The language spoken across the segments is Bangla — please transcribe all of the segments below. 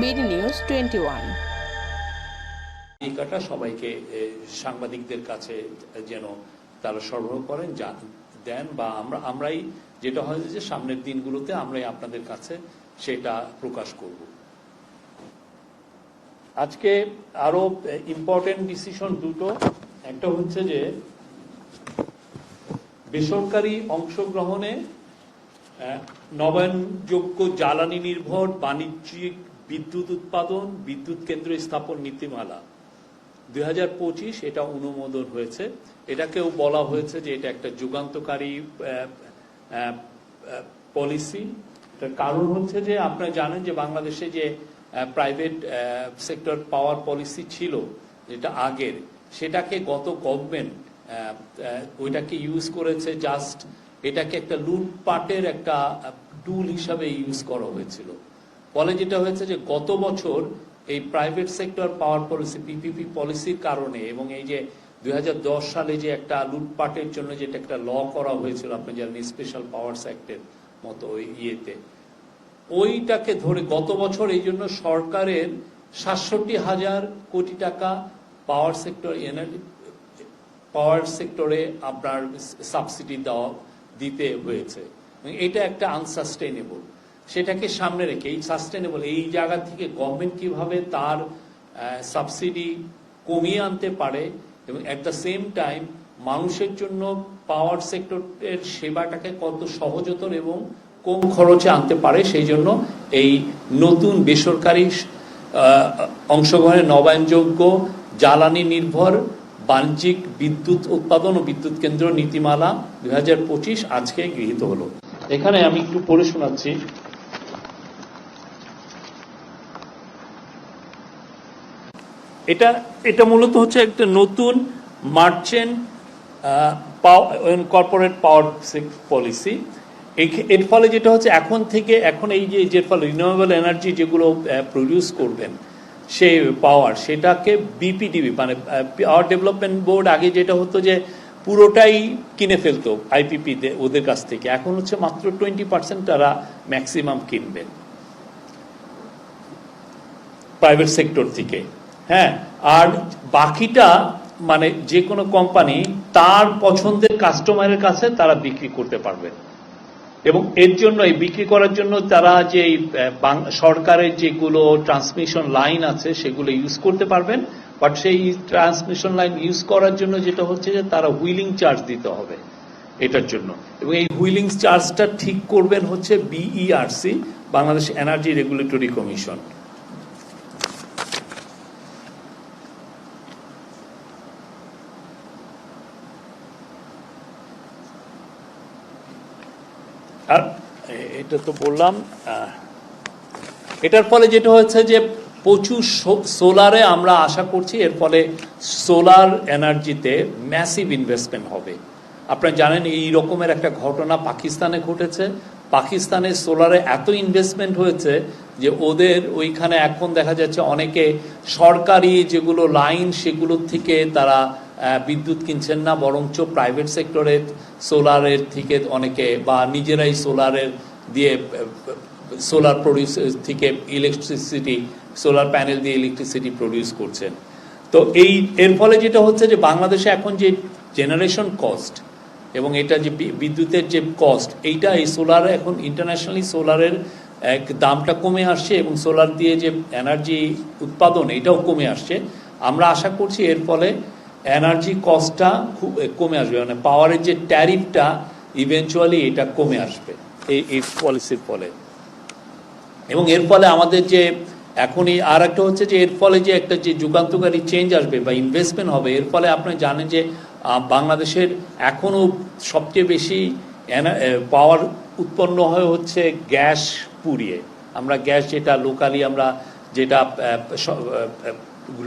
BD news twenty one. তালিকাটা সবাইকে সাংবাদিকদের কাছে যেন তারা সরবরাহ করেন দেন বা আমরা, আমরাই যেটা হয় যে সামনের দিনগুলোতে আমরাই আপনাদের কাছে সেটা প্রকাশ করব। আজকে আরও ইম্পর্টেন্ট ডিসিশন দুটো। একটা হচ্ছে যে বেসরকারি অংশগ্রহণে নবায়নযোগ্য জ্বালানি নির্ভর বাণিজ্যিক বিদ্যুৎ উৎপাদন, বিদ্যুৎ কেন্দ্র স্থাপন নীতিমালা। দুই হাজার পঁচিশ এটা অনুমোদন হয়েছে। এটাকেও বলা হয়েছে যে এটা একটা যুগান্তকারী পলিসি। কারণ হচ্ছে যে আপনারা জানেন যে বাংলাদেশে যে প্রাইভেট সেক্টর পাওয়ার পলিসি ছিল, যেটা আগের, সেটাকে গত গভর্নমেন্ট ওইটাকে ইউজ করেছে জাস্ট এটাকে একটা লুটপাটের একটা টুল হিসাবে ইউজ করা হয়েছিল। ফলে যেটা হয়েছে যে গত বছর এই private sector power policy PPP পলিসির কারণে এবং এই যে দুই হাজার দশ সালে যে একটা লুটপাটের জন্য যেটা একটা ল করা হয়েছিল, আপনি জানেন স্পেশাল পাওয়ার অ্যাক্টের মতো ওই ইয়েতে। ওইটাকে ধরে গত বছর এই জন্য সরকারের সাতষট্টি হাজার কোটি টাকা পাওয়ার সেক্টর এনার্জি পাওয়ার সেক্টরে আপনার সাবসিডি দেওয়া, দিতে হয়েছে। এটা একটা আনসাস্টেনেবল সেটাকে সামনে রেখে এই সাস্টেনেবল এই জায়গা থেকে গভর্নমেন্ট কীভাবে তার সাবসিডি কমিয়ে আনতে পারে এবং অ্যাট দ্য সেম টাইম মানুষের জন্য পাওয়ার সেক্টরের সেবাটাকে কত সহজতর এবং কম খরচে আনতে পারে সেই জন্য এই নতুন বেসরকারি আহ, অংশগ্রহণের নবায়নযোগ্য জ্বালানি নির্ভর বাণিজ্যিক বিদ্যুৎ উৎপাদন ও বিদ্যুৎ কেন্দ্র নীতিমালা দুই হাজার পঁচিশ আজকে গৃহীত হলো। এখানে আমি একটু পড়ে শোনাচ্ছি। এটা এটা মূলত হচ্ছে একটা নতুন merchant power corporate power policy এর ফলে যেটা হচ্ছে এখন থেকে, এখন এই যে যে ফলে রিনিউয়েবল এনার্জি যেগুলো প্রডিউস করবেন, সে পাওয়ার সেটাকে বিপিডিবি মানে পাওয়ার ডেভেলপমেন্ট বোর্ড আগে যেটা হতো যে পুরোটাই কিনে ফেলতো আইপিপি ওদের কাছ থেকে। এখন হচ্ছে মাত্র টোয়েন্টি পার্সেন্ট তারা ম্যাক্সিমাম কিনবেন। প্রাইভেট সেক্টর থেকে। হ্যাঁ আর বাকিটা মানে যে কোনো কোম্পানি তার পছন্দের কাস্টমারের কাছে তারা বিক্রি করতে পারবে। এবং এর জন্য, এই বিক্রি করার জন্য তারা যে সরকারের যেগুলো ট্রান্সমিশন লাইন আছে সেগুলো ইউজ করতে পারবেন। বাট সেই ট্রান্সমিশন লাইন ইউজ করার জন্য যেটা হচ্ছে যে তারা হুইলিং চার্জ দিতে হবে এটার জন্য। এবং এই হুইলিং চার্জটা ঠিক করবেন হচ্ছে BERC Bangladesh energy regulatory commission আর এটা তো বললাম এটার ফলে যেটা হচ্ছে যে প্রচুর সোলারে আমরা আশা করছি এর ফলে সোলার এনার্জিতে ম্যাসিভ ইনভেস্টমেন্ট হবে। আপনারা জানেন এই রকমের একটা ঘটনা পাকিস্তানে ঘটেছে। পাকিস্তানে সোলারে এত ইনভেস্টমেন্ট হয়েছে যে ওদের ওইখানে এখন দেখা যাচ্ছে অনেকে সরকারি যেগুলো লাইন সেগুলোর থেকে তারা বিদ্যুৎ কিনছেন না, বরঞ্চ প্রাইভেট সেক্টরের সোলারের থেকে অনেকে বা নিজেরাই সোলারের দিয়ে সোলার প্রডিউস থেকে ইলেকট্রিসিটি সোলার প্যানেল দিয়ে ইলেকট্রিসিটি প্রডিউস করছেন। তো এই, এর ফলে যেটা হচ্ছে যে বাংলাদেশে এখন যে জেনারেশন কস্ট এবং এটা যে বিদ্যুতের যে কস্ট এইটা এই সোলার এখন ইন্টারন্যাশনালি সোলারের এক দামটা কমে আসছে এবং সোলার দিয়ে যে এনার্জি উৎপাদন, এটাও কমে আসছে। আমরা আশা করছি এর ফলে এনার্জি কস্টটা খুব কমে আসবে। মানে পাওয়ারের যে ট্যারিফটা ইভেনচুয়ালি এটা কমে আসবে এই এই পলিসির ফলে। এবং এর ফলে আমাদের যে, এখনই আর একটা হচ্ছে যে, এর ফলে যে একটা যে যুগান্তকারী চেঞ্জ আসবে বা ইনভেস্টমেন্ট হবে, এর ফলে আপনি জানেন যে বাংলাদেশের এখনও সবচেয়ে বেশি পাওয়ার উৎপন্ন হয় হচ্ছে গ্যাস পুড়িয়ে। আমরা গ্যাস যেটা লোকালি আমরা যেটা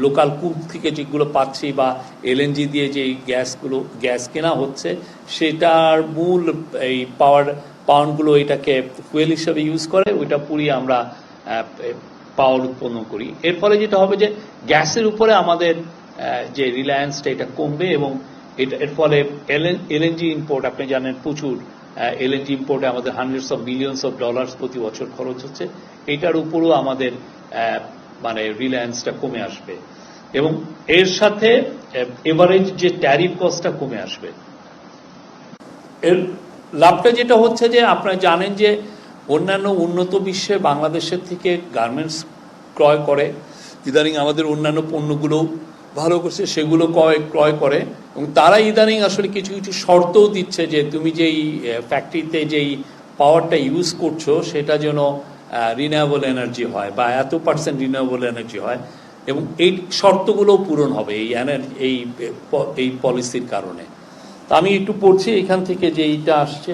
লোকাল কূপ থেকে যেগুলো পাচ্ছি বা এলএনজি দিয়ে যে গ্যাসগুলো, গ্যাস কেনা হচ্ছে, সেটার মূল এই পাওয়ার পাউন্ডগুলো এটাকে ফুয়েল হিসাবে ইউজ করে, ওইটা পুড়িয়ে আমরা পাওয়ার উৎপন্ন করি। এর ফলে যেটা হবে যে গ্যাসের উপরে আমাদের যে রিলায়েন্সটা এটা কমবে এবং এটা, এর ফলে এলএনজি ইম্পোর্ট আপনি জানেন প্রচুর এলএনজি ইম্পোর্টে আমাদের hundreds of millions of dollars প্রতি বছর খরচ হচ্ছে। এটার উপরও আমাদের মানে রিলায়েন্সটা কমে আসবে। এবং এর সাথে এভারেজ যে ট্যারিফ কস্টটা কমে আসবে। এর লাভটা যেটা হচ্ছে যে, আপনারা জানেন যে, অন্যান্য উন্নত বিশ্বে বাংলাদেশের থেকে গার্মেন্টস ক্রয় করে, ইদানিং আমাদের অন্যান্য পণ্যগুলো ভালো করছে, সেগুলো ক্রয় ক্রয় করে, এবং তারা ইদানিং আসলে কিছু কিছু শর্তও দিচ্ছে যে, তুমি যেই ফ্যাক্টরিতে যেই পাওয়ারটা ইউজ করছ, সেটা যেন রিনিউয়েবল এনার্জি হয় বা এত পার্সেন্ট রিনিউয়েবল এনার্জি হয় এবং এই শর্তগুলোও পূরণ হবে এই এই এই পলিসির কারণে। তা আমি একটু পড়ছি, এখান থেকে যে এইটা আসছে।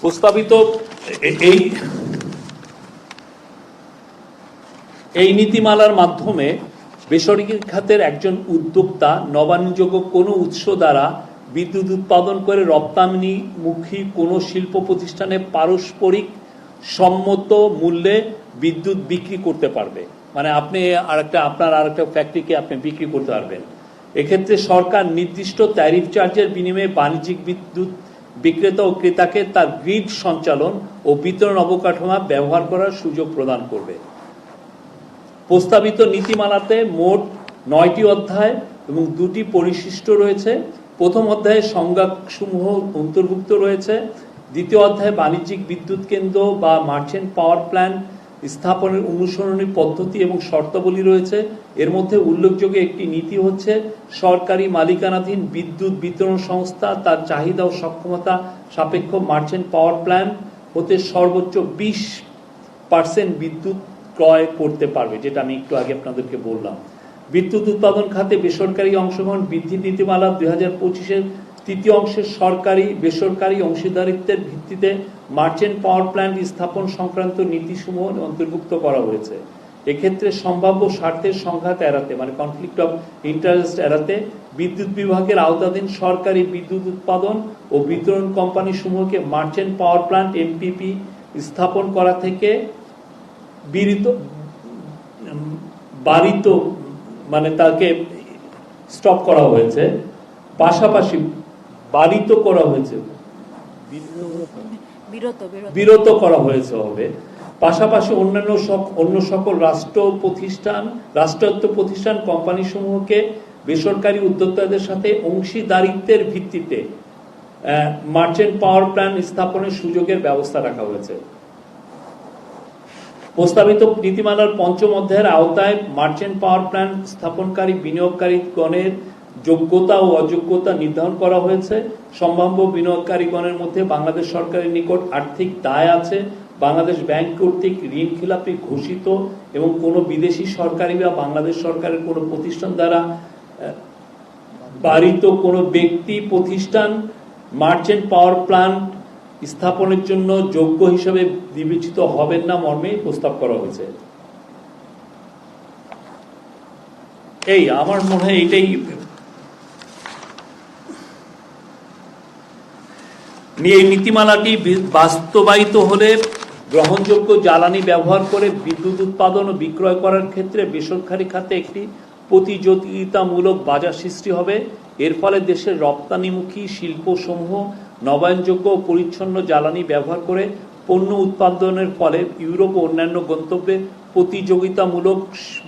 প্রস্তাবিত এই এই নীতিমালার মাধ্যমে বেসরকারি খাতের একজন উদ্যোক্তা নবায়নযোগ্য কোনো উৎস দ্বারা বিদ্যুৎ উৎপাদন করে রপ্তানিমুখী কোনো শিল্প প্রতিষ্ঠানে পারস্পরিক সম্মত মূল্যে বিদ্যুৎ বিক্রি করতে পারবে। মানে আপনি আরেকটা, আপনার আরেকটা ফ্যাক্টরিকে আপনি বিক্রি করতে পারবেন। এক্ষেত্রে সরকার নির্দিষ্ট ট্যারিফ চার্জের বিনিময়ে বাণিজ্যিক বিদ্যুৎ বিক্রেতা ও ক্রেতাকে তার গ্রিড সঞ্চালন ও বিতরণ অবকাঠামো ব্যবহার করার সুযোগ প্রদান করবে। প্রস্তাবিত নীতিমালাতে মোট নয়টি অধ্যায় এবং দুটি পরিশিষ্ট রয়েছে। প্রথম অধ্যায়ে সংজ্ঞাসমূহ অন্তর্ভুক্ত রয়েছে। দ্বিতীয় অধ্যায়ে বাণিজ্যিক বিদ্যুৎ কেন্দ্র বা মার্চেন্ট পাওয়ার প্ল্যান্ট স্থাপনের অনুসরণী পদ্ধতি এবং শর্তাবলী রয়েছে। এর মধ্যে উল্লেখযোগ্য একটি নীতি হচ্ছে, সরকারি মালিকানাধীন বিদ্যুৎ বিতরণ সংস্থা তার চাহিদা ও সক্ষমতা সাপেক্ষ মার্চেন্ট পাওয়ার প্ল্যান্ট হতে সর্বোচ্চ বিশ পার্সেন্ট বিদ্যুৎ ক্রয় করতে পারবে, যেটা আমি একটু আগে আপনাদেরকে বললাম। বিদ্যুৎ উৎপাদন খাতে বেসরকারি অংশগ্রহণ বৃদ্ধি নীতিমালা দুই হাজার পঁচিশের তৃতীয় অংশের সরকারি, বেসরকারি অংশীদারিত্বের ভিত্তিতে মার্চেন্ট পাওয়ার প্ল্যান্ট স্থাপন সংক্রান্ত নীতিসমূহ অন্তর্ভুক্ত করা হয়েছে। এক্ষেত্রে সম্ভাব্য স্বার্থের সংঘাত এড়াতে মানে কনফ্লিক্ট অফ ইন্টারেস্ট এড়াতে বিদ্যুৎ বিভাগের আওতাধীন সরকারি বিদ্যুৎ উৎপাদন ও বিতরণ কোম্পানি সমূহকে মার্চেন্ট পাওয়ার প্ল্যান্ট এমপিপি স্থাপন করা থেকে বিরিত বারিত মানে তাকে স্টপ করা হয়েছে। পাশাপাশি বারিত করা হয়েছে। বিরত করা হয়েছে হবে। পাশাপাশি অন্যান্য অন্য সকল রাষ্ট্র প্রতিষ্ঠান রাষ্ট্রায়ত্ত প্রতিষ্ঠান কোম্পানি সমূহকে বেসরকারি উদ্যোক্তাদের সাথে অংশীদারিত্বের ভিত্তিতে মার্চেন্ট পাওয়ার প্ল্যান্ট স্থাপনের সুযোগের ব্যবস্থা রাখা হয়েছে। প্রস্তাবিত নীতিমালার পঞ্চম অধ্যায়ের আওতায় মার্চেন্ট পাওয়ার প্ল্যান্ট স্থাপনকারী বিনিয়োগকারীগণের যোগ্যতা ও অযোগ্যতা নির্ধারণ করা হয়েছে। সম্ভাব্য বিনিয়োগকারীগণের মধ্যে বাংলাদেশ সরকারের নিকট আর্থিক দায় আছে। বাংলাদেশ ব্যাংক কর্তৃক ঋণ খিলাপি ঘোষিত এবং কোনো বিদেশি সরকারি বা বাংলাদেশ সরকারের কোনো প্রতিষ্ঠান দ্বারা বাড়িত কোনো ব্যক্তি, প্রতিষ্ঠান, মার্চেন্ট পাওয়ার প্ল্যান্ট স্থাপনের জন্য যোগ্য হিসেবে বিবেচিত হবেন না মর্মে প্রস্তাব করা হয়েছে। এই, আমার মনে হয় এটাই এই নীতিমালাটি বাস্তবায়িত হলে গ্রহণযোগ্য জ্বালানি ব্যবহার করে বিদ্যুৎ উৎপাদন ও বিক্রয় করার ক্ষেত্রে বেসরকারি খাতে একটি প্রতিযোগিতামূলক বাজার সৃষ্টি হবে। এর ফলে দেশের রপ্তানিমুখী শিল্পসমূহ নবায়নযোগ্য ও পরিচ্ছন্ন জ্বালানি ব্যবহার করে পণ্য উৎপাদনের ফলে ইউরোপ ও অন্যান্য গন্তব্যে প্রতিযোগিতামূলক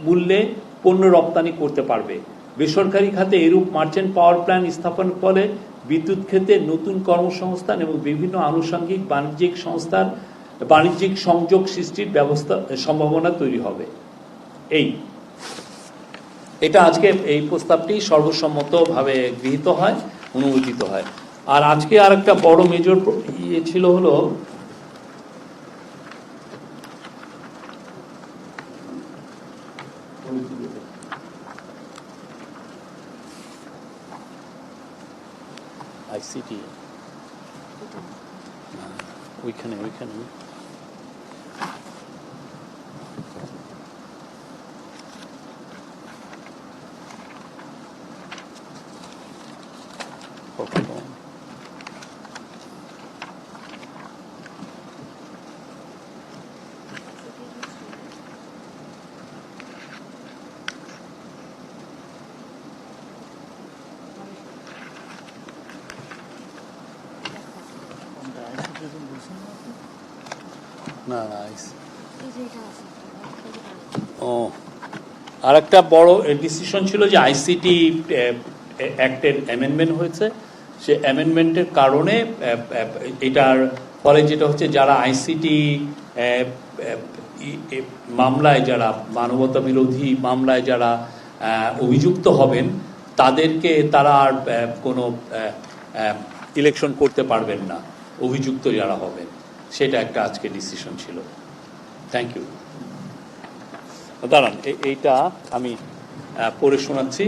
মূল্যে পণ্য রপ্তানি করতে পারবে। বেসরকারি খাতে এরূপ মার্চেন্ট পাওয়ার প্ল্যান্ট স্থাপনের ফলে বিদ্যুৎ ক্ষেত্রে নতুন কর্মসংস্থান এবং বিভিন্ন আনুষঙ্গিক বাণিজ্যিক সংস্থার বাণিজ্যিক সংযোগ সৃষ্টির ব্যবস্থা, সম্ভাবনা তৈরি হবে। এই। এটা আজকে এই প্রস্তাবটি সর্বসম্মতভাবে গৃহীত হয়, অনুমোদিত হয়। আর আজকে আর একটা বড় মেজর ইয়ে ছিল হলো আইসিটি ওইখানে ওইখানে না না ও। আর বড় ডিসিশন ছিল যে আইসিটি অ্যাক্টের অ্যামেন্ডমেন্ট হয়েছে। সে অ্যামেন্ডমেন্টের কারণে এটার ফলে যেটা হচ্ছে যারা আইসিটি মামলায় যারা মানবতা বিরোধী মামলায় যারা অভিযুক্ত হবেন, তাদেরকে তারা আর কোনো ইলেকশন করতে পারবেন না। অভিযুক্ত যারা হবেন, সেটা একটা আজকে ডিসিশন ছিল। থ্যাংক ইউ দাঁড়ান এইটা আমি পড়ে শোনাচ্ছি।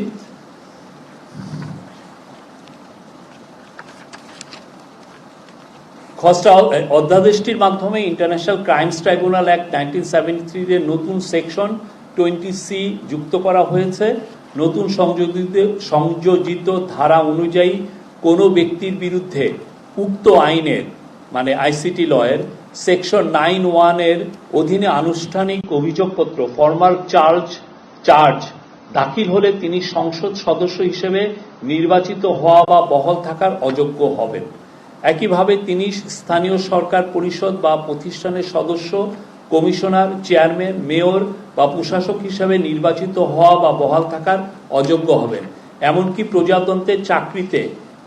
খসড়া অধ্যাদেশটির মাধ্যমে international crimes tribunal act nineteen seventy এর নতুন সেকশন টোয়েন্টি সি যুক্ত করা হয়েছে। নতুন সংযোজিত সংযোজিত ধারা অনুযায়ী কোনো ব্যক্তির বিরুদ্ধে উক্ত আইনের মানে আইসিটি লয়ের সেকশন নাইন ওয়ানের অধীনে আনুষ্ঠানিক অভিযোগপত্র ফর্মাল চার্জ চার্জ দাখিল হলে তিনি সংসদ সদস্য হিসেবে নির্বাচিত হওয়া বা বহাল থাকার অযোগ্য হবেন। একইভাবে তিনি স্থানীয় সরকার পরিষদ বা প্রতিষ্ঠানের সদস্য, কমিশনার, চেয়ারম্যান, মেয়র বা প্রশাসক হিসেবে নির্বাচিত হওয়া বা বহাল থাকার অযোগ্য হবেন। এমনকি প্রজাতন্ত্রের চাকরিতে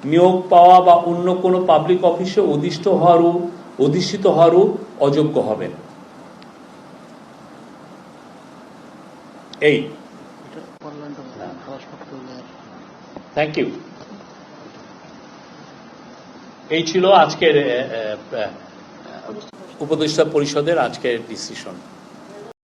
নিয়োগ পাওয়া বা অন্য কোনো পাবলিক অফিসে অধিষ্ঠ হওয়ারও, অধিষ্ঠিত হওয়ারও অযোগ্য হবেন এই। থ্যাংক ইউ এই ছিল আজকের উপদেষ্টা পরিষদের আজকের ডিসিশন